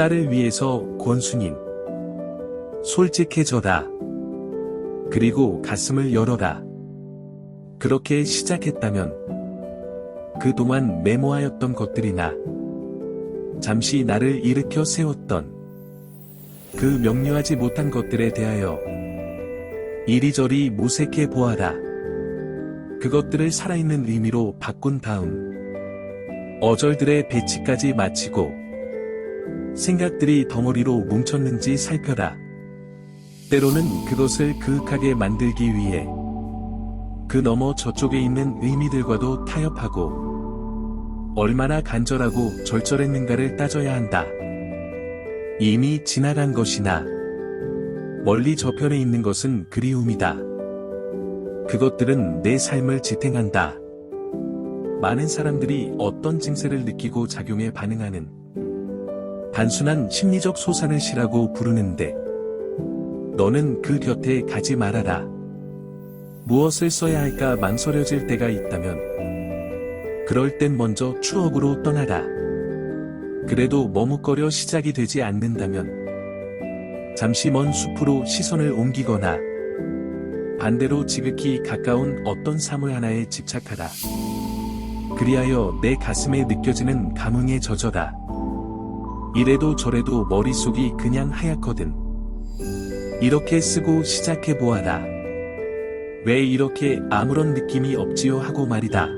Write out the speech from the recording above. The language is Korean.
딸을 위해서 권수님. 솔직해져라. 그리고 가슴을 열어라. 그렇게 시작했다면 그동안 메모하였던 것들이나 잠시 나를 일으켜 세웠던 그 명료하지 못한 것들에 대하여 이리저리 모색해 보아라. 그것들을 살아있는 의미로 바꾼 다음 어절들의 배치까지 마치고 생각들이 덩어리로 뭉쳤는지 살펴라. 때로는 그것을 그윽하게 만들기 위해 그 너머 저쪽에 있는 의미들과도 타협하고 얼마나 간절하고 절절했는가를 따져야 한다. 이미 지나간 것이나 멀리 저편에 있는 것은 그리움이다. 그것들은 내 삶을 지탱한다. 많은 사람들이 어떤 증세를 느끼고 작용에 반응하는 단순한 심리적 소산을 시라고 부르는데 너는 그 곁에 가지 말아라. 무엇을 써야 할까 망설여질 때가 있다면 그럴 땐 먼저 추억으로 떠나라. 그래도 머뭇거려 시작이 되지 않는다면 잠시 먼 숲으로 시선을 옮기거나 반대로 지극히 가까운 어떤 사물 하나에 집착하라. 그리하여 내 가슴에 느껴지는 감흥에 젖어다. 이래도 저래도 머릿속이 그냥 하얗거든. 이렇게 쓰고 시작해 보아라. 왜 이렇게 아무런 느낌이 없지요 하고 말이다.